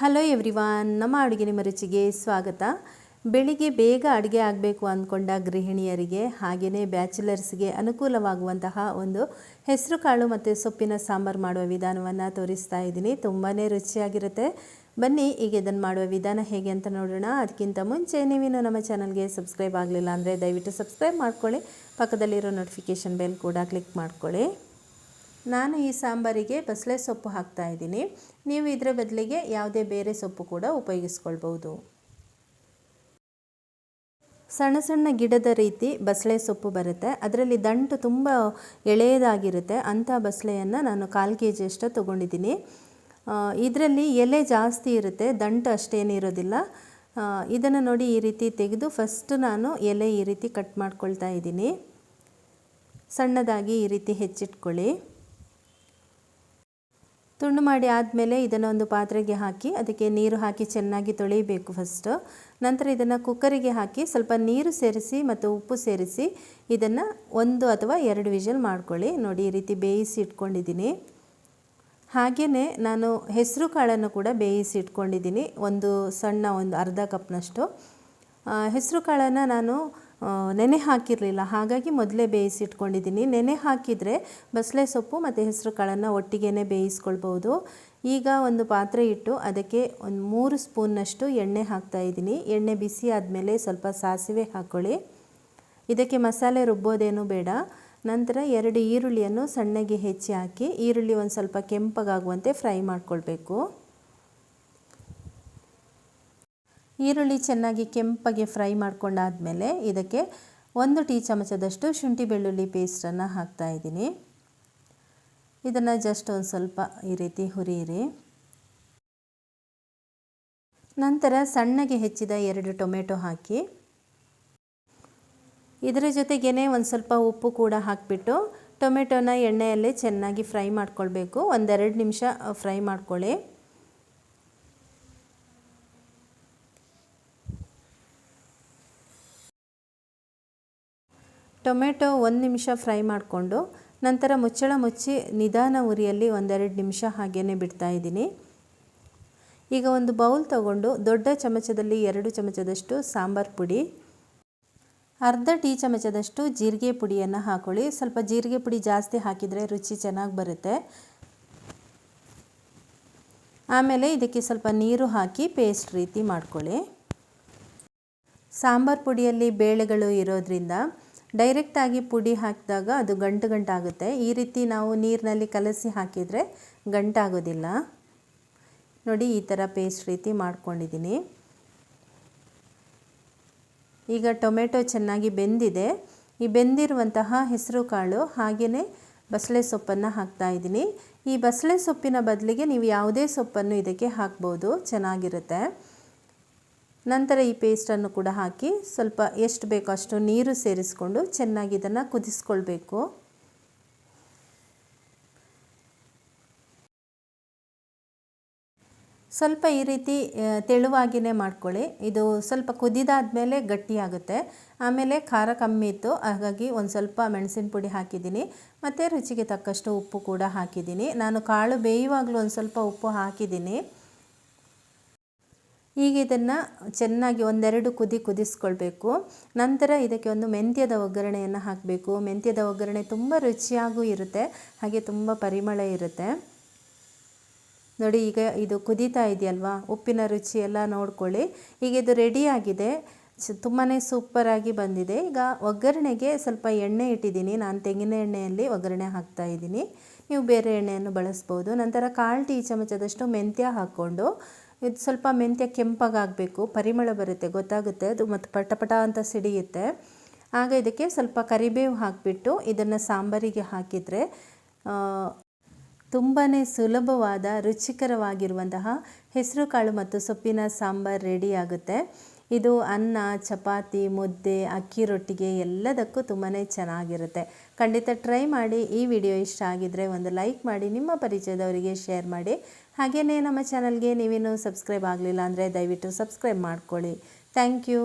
Hello everyone ನಮ್ಮ ಅಡುಗೆ ನಿಮ್ಮ ರುಚಿಗೆ ಸ್ವಾಗತ. ಬೆಳಿಗ್ಗೆ ಬೇಗ ಅಡುಗೆ ಆಗಬೇಕು ಅಂದ್ಕೊಂಡ ಗೃಹಿಣಿಯರಿಗೆ ಹಾಗೆಯೇ ಬ್ಯಾಚುಲರ್ಸ್ಗೆ ಅನುಕೂಲವಾಗುವಂತಹ ಒಂದು ಹೆಸರು ಕಾಳು ಮತ್ತು ಸೊಪ್ಪಿನ ಸಾಂಬಾರು ಮಾಡುವ ವಿಧಾನವನ್ನು ತೋರಿಸ್ತಾ ಇದ್ದೀನಿ. ತುಂಬಾ ರುಚಿಯಾಗಿರುತ್ತೆ. ಬನ್ನಿ, ಈಗ ಇದನ್ನು ಮಾಡುವ ವಿಧಾನ ಹೇಗೆ ಅಂತ ನೋಡೋಣ. ಅದಕ್ಕಿಂತ ಮುಂಚೆ ನೀವಿನ್ನು ನಮ್ಮ ಚಾನಲ್ಗೆ ಸಬ್ಸ್ಕ್ರೈಬ್ ಆಗಲಿಲ್ಲ ಅಂದರೆ ದಯವಿಟ್ಟು ಸಬ್ಸ್ಕ್ರೈಬ್ ಮಾಡ್ಕೊಳ್ಳಿ. ಪಕ್ಕದಲ್ಲಿರೋ ನೋಟಿಫಿಕೇಷನ್ ಬೆಲ್ ಕೂಡ ಕ್ಲಿಕ್ ಮಾಡ್ಕೊಳ್ಳಿ. ನಾನು ಈ ಸಾಂಬಾರಿಗೆ ಬಸಳೆ ಸೊಪ್ಪು ಹಾಕ್ತಾ ಇದ್ದೀನಿ. ನೀವು ಇದರ ಬದಲಿಗೆ ಯಾವುದೇ ಬೇರೆ ಸೊಪ್ಪು ಕೂಡ ಉಪಯೋಗಿಸ್ಕೊಳ್ಬೋದು ಸಣ್ಣ ಸಣ್ಣ ಗಿಡದ ರೀತಿ ಬಸಳೆ ಸೊಪ್ಪು ಬರುತ್ತೆ. ಅದರಲ್ಲಿ ದಂಟು ತುಂಬ ಎಳೆಯದಾಗಿರುತ್ತೆ. ಅಂಥ ಬಸಳೆಯನ್ನು ನಾನು ಕಾಲು ಕೆ ಜಿಯಷ್ಟು ತೊಗೊಂಡಿದ್ದೀನಿ ಇದರಲ್ಲಿ ಎಲೆ ಜಾಸ್ತಿ ಇರುತ್ತೆ. ದಂಟು ಅಷ್ಟೇನಿರೋದಿಲ್ಲ ಇದನ್ನು ನೋಡಿ ಈ ರೀತಿ ತೆಗೆದು ಫಸ್ಟ್ ನಾನು ಎಲೆ ಈ ರೀತಿ ಕಟ್ ಮಾಡ್ಕೊಳ್ತಾ ಇದ್ದೀನಿ. ಸಣ್ಣದಾಗಿ ಈ ರೀತಿ ಹೆಚ್ಚಿಟ್ಕೊಳ್ಳಿ. ತುಂಡು ಮಾಡಿ ಆದಮೇಲೆ ಇದನ್ನು ಒಂದು ಪಾತ್ರೆಗೆ ಹಾಕಿ ಅದಕ್ಕೆ ನೀರು ಹಾಕಿ ಚೆನ್ನಾಗಿ ತೊಳೆಯಬೇಕು ಫಸ್ಟು ನಂತರ ಇದನ್ನು ಕುಕ್ಕರಿಗೆ ಹಾಕಿ ಸ್ವಲ್ಪ ನೀರು ಸೇರಿಸಿ ಮತ್ತು ಉಪ್ಪು ಸೇರಿಸಿ ಇದನ್ನು ಒಂದು ಅಥವಾ ಎರಡು ವಿಷಲ್ ಮಾಡ್ಕೊಳ್ಳಿ. ನೋಡಿ, ಈ ರೀತಿ ಬೇಯಿಸಿ ಇಟ್ಕೊಂಡಿದ್ದೀನಿ. ಹಾಗೆಯೇ ನಾನು ಹೆಸರು ಕಾಳನ್ನು ಕೂಡ ಬೇಯಿಸಿ ಇಟ್ಕೊಂಡಿದ್ದೀನಿ. ಒಂದು ಸಣ್ಣ ಒಂದು ಅರ್ಧ ಕಪ್ನಷ್ಟು ಹೆಸರು ಕಾಳನ್ನು ನಾನು ನೆನೆ ಹಾಕಿರಲಿಲ್ಲ. ಹಾಗಾಗಿ ಮೊದಲೇ ಬೇಯಿಸಿಟ್ಕೊಂಡಿದ್ದೀನಿ. ನೆನೆ ಹಾಕಿದರೆ ಬಸಳೆ ಸೊಪ್ಪು ಮತ್ತು ಹೆಸರು ಕಾಳನ್ನು ಒಟ್ಟಿಗೆ ಬೇಯಿಸ್ಕೊಳ್ಬೋದು. ಈಗ ಒಂದು ಪಾತ್ರೆ ಇಟ್ಟು ಅದಕ್ಕೆ ಒಂದು ಮೂರು ಸ್ಪೂನ್ನಷ್ಟು ಎಣ್ಣೆ ಹಾಕ್ತಾಯಿದ್ದೀನಿ ಎಣ್ಣೆ ಬಿಸಿ ಆದಮೇಲೆ ಸ್ವಲ್ಪ ಸಾಸಿವೆ ಹಾಕ್ಕೊಳ್ಳಿ ಇದಕ್ಕೆ ಮಸಾಲೆ ರುಬ್ಬೋದೇನು ಬೇಡ. ನಂತರ ಎರಡು ಈರುಳ್ಳಿಯನ್ನು ಸಣ್ಣಗೆ ಹೆಚ್ಚಿ ಹಾಕಿ ಈರುಳ್ಳಿ ಒಂದು ಸ್ವಲ್ಪ ಕೆಂಪಗಾಗುವಂತೆ ಫ್ರೈ ಮಾಡ್ಕೊಳ್ಬೇಕು. ಈರುಳ್ಳಿ ಚೆನ್ನಾಗಿ ಕೆಂಪಗೆ ಫ್ರೈ ಮಾಡ್ಕೊಂಡಾದಮೇಲೆ ಇದಕ್ಕೆ ಒಂದು ಟೀ ಚಮಚದಷ್ಟು ಶುಂಠಿ ಬೆಳ್ಳುಳ್ಳಿ ಪೇಸ್ಟನ್ನು ಹಾಕ್ತಾ ಇದ್ದೀನಿ. ಇದನ್ನು ಜಸ್ಟ್ ಒಂದು ಸ್ವಲ್ಪ ಈ ರೀತಿ ಹುರಿಯಿರಿ. ನಂತರ ಸಣ್ಣಗೆ ಹೆಚ್ಚಿದ ಎರಡು ಟೊಮೆಟೊ ಹಾಕಿ, ಇದರ ಜೊತೆಗೇ ಒಂದು ಸ್ವಲ್ಪ ಉಪ್ಪು ಕೂಡ ಹಾಕಿಬಿಟ್ಟು ಟೊಮೆಟೊನ ಎಣ್ಣೆಯಲ್ಲೇ ಚೆನ್ನಾಗಿ ಫ್ರೈ ಮಾಡ್ಕೊಳ್ಬೇಕು. ಒಂದೆರಡು ನಿಮಿಷ ಫ್ರೈ ಮಾಡ್ಕೊಳ್ಳಿ. ಟೊಮೆಟೊ ಒಂದು ನಿಮಿಷ ಫ್ರೈ ಮಾಡಿಕೊಂಡು ನಂತರ ಮುಚ್ಚಳ ಮುಚ್ಚಿ ನಿಧಾನ ಉರಿಯಲ್ಲಿ ಒಂದೆರಡು ನಿಮಿಷ ಹಾಗೇ ಬಿಡ್ತಾ ಇದ್ದೀನಿ. ಈಗ ಒಂದು ಬೌಲ್ ತಗೊಂಡು ದೊಡ್ಡ ಚಮಚದಲ್ಲಿ ಎರಡು ಚಮಚದಷ್ಟು ಸಾಂಬಾರು ಪುಡಿ, ಅರ್ಧ ಟೀ ಚಮಚದಷ್ಟು ಜೀರಿಗೆ ಪುಡಿಯನ್ನು ಹಾಕೊಳ್ಳಿ. ಸ್ವಲ್ಪ ಜೀರಿಗೆ ಪುಡಿ ಜಾಸ್ತಿ ಹಾಕಿದರೆ ರುಚಿ ಚೆನ್ನಾಗಿ ಬರುತ್ತೆ. ಆಮೇಲೆ ಇದಕ್ಕೆ ಸ್ವಲ್ಪ ನೀರು ಹಾಕಿ ಪೇಸ್ಟ್ ರೀತಿ ಮಾಡ್ಕೊಳ್ಳಿ. ಸಾಂಬಾರು ಪುಡಿಯಲ್ಲಿ ಬೇಳೆಗಳು ಇರೋದ್ರಿಂದ ಡೈರೆಕ್ಟಾಗಿ ಪುಡಿ ಹಾಕಿದಾಗ ಅದು ಗಂಟು ಗಂಟಾಗುತ್ತೆ. ಈ ರೀತಿ ನಾವು ನೀರಿನಲ್ಲಿ ಕಲಸಿ ಹಾಕಿದರೆ ಗಂಟಾಗೋದಿಲ್ಲ. ನೋಡಿ, ಈ ಥರ ಪೇಸ್ಟ್ ರೀತಿ ಮಾಡ್ಕೊಂಡಿದ್ದೀನಿ. ಈಗ ಟೊಮೆಟೊ ಚೆನ್ನಾಗಿ ಬೆಂದಿದೆ. ಈ ಬೆಂದಿರುವಂತಹ ಹೆಸರು ಕಾಳು ಹಾಗೆಯೇ ಬಸಳೆ ಸೊಪ್ಪನ್ನು ಹಾಕ್ತಾ ಇದ್ದೀನಿ. ಈ ಬಸಳೆ ಸೊಪ್ಪಿನ ಬದಲಿಗೆ ನೀವು ಯಾವುದೇ ಸೊಪ್ಪನ್ನು ಇದಕ್ಕೆ ಹಾಕ್ಬೋದು. ಚೆನ್ನಾಗಿರುತ್ತೆ. ನಂತರ ಈ ಪೇಸ್ಟನ್ನು ಕೂಡ ಹಾಕಿ ಸ್ವಲ್ಪ ಎಷ್ಟು ಬೇಕೋ ಅಷ್ಟು ನೀರು ಸೇರಿಸ್ಕೊಂಡು ಚೆನ್ನಾಗಿ ಇದನ್ನು ಕುದಿಸ್ಕೊಳ್ಬೇಕು. ಸ್ವಲ್ಪ ಈ ರೀತಿ ತೆಳುವಾಗಿಯೇ ಮಾಡ್ಕೊಳ್ಳಿ. ಇದು ಸ್ವಲ್ಪ ಕುದಿದಾದ ಮೇಲೆ ಗಟ್ಟಿಯಾಗುತ್ತೆ. ಆಮೇಲೆ ಖಾರ ಕಮ್ಮಿ ಇತ್ತು. ಹಾಗಾಗಿ ಒಂದು ಸ್ವಲ್ಪ ಮೆಣಸಿನ ಪುಡಿ ಹಾಕಿದ್ದೀನಿ. ಮತ್ತು ರುಚಿಗೆ ತಕ್ಕಷ್ಟು ಉಪ್ಪು ಕೂಡ ಹಾಕಿದ್ದೀನಿ. ನಾನು ಕಾಳು ಬೇಯುವಾಗಲೂ ಒಂದು ಸ್ವಲ್ಪ ಉಪ್ಪು ಹಾಕಿದ್ದೀನಿ. ಈಗ ಇದನ್ನು ಚೆನ್ನಾಗಿ ಒಂದೆರಡು ಕುದಿ ಕುದಿಸ್ಕೊಳ್ಬೇಕು. ನಂತರ ಇದಕ್ಕೆ ಒಂದು ಮೆಂತ್ಯದ ಒಗ್ಗರಣೆಯನ್ನು ಹಾಕಬೇಕು. ಮೆಂತ್ಯದ ಒಗ್ಗರಣೆ ತುಂಬ ರುಚಿಯಾಗೂ ಇರುತ್ತೆ, ಹಾಗೆ ತುಂಬ ಪರಿಮಳ ಇರುತ್ತೆ. ನೋಡಿ, ಈಗ ಇದು ಕುದೀತಾ ಇದೆಯಲ್ವಾ? ಉಪ್ಪಿನ ರುಚಿ ಎಲ್ಲ ನೋಡ್ಕೊಳ್ಳಿ. ಈಗ ಇದು ರೆಡಿಯಾಗಿದೆ ತುಂಬಾ ಸೂಪರಾಗಿ ಬಂದಿದೆ. ಈಗ ಒಗ್ಗರಣೆಗೆ ಸ್ವಲ್ಪ ಎಣ್ಣೆ ಇಟ್ಟಿದ್ದೀನಿ. ನಾನು ತೆಂಗಿನ ಎಣ್ಣೆಯಲ್ಲಿ ಒಗ್ಗರಣೆ ಹಾಕ್ತಾ ಇದ್ದೀನಿ. ನೀವು ಬೇರೆ ಎಣ್ಣೆಯನ್ನು ಬಳಸ್ಬೋದು. ನಂತರ ಕಾಲು ಟೀ ಚಮಚದಷ್ಟು ಮೆಂತ್ಯ ಹಾಕ್ಕೊಂಡು ಇದು ಸ್ವಲ್ಪ ಮೆಂತ್ಯ ಕೆಂಪಾಗಬೇಕು ಪರಿಮಳ ಬರುತ್ತೆ, ಗೊತ್ತಾಗುತ್ತೆ. ಅದು ಮತ್ತು ಪಟ ಪಟ ಅಂತ ಸಿಡಿಯುತ್ತೆ. ಆಗ ಇದಕ್ಕೆ ಸ್ವಲ್ಪ ಕರಿಬೇವು ಹಾಕಿಬಿಟ್ಟು ಇದನ್ನು ಸಾಂಬಾರಿಗೆ ಹಾಕಿದರೆ ತುಂಬಾ ಸುಲಭವಾದ, ರುಚಿಕರವಾಗಿರುವಂತಹ ಹೆಸರುಕಾಳು ಮತ್ತು ಸೊಪ್ಪಿನ ಸಾಂಬಾರು ರೆಡಿ ಆಗುತ್ತೆ. ಇದು ಅನ್ನ, ಚಪಾತಿ, ಮುದ್ದೆ, ಅಕ್ಕಿ ರೊಟ್ಟಿಗೆ ಎಲ್ಲದಕ್ಕೂ ತುಂಬಾ ಚೆನ್ನಾಗಿರುತ್ತೆ. ಖಂಡಿತ ಟ್ರೈ ಮಾಡಿ ಈ ವಿಡಿಯೋ ಇಷ್ಟ ಆಗಿದ್ದರೆ ಒಂದು ಲೈಕ್ ಮಾಡಿ, ನಿಮ್ಮ ಪರಿಚಯದವರಿಗೆ ಶೇರ್ ಮಾಡಿ. ಹಾಗೆಯೇ ನಮ್ಮ ಚಾನಲ್ಗೆ ನೀವೇನು ಸಬ್ಸ್ಕ್ರೈಬ್ ಆಗಲಿಲ್ಲ ಅಂದರೆ ದಯವಿಟ್ಟು ಸಬ್ಸ್ಕ್ರೈಬ್ ಮಾಡ್ಕೊಳ್ಳಿ. Thank you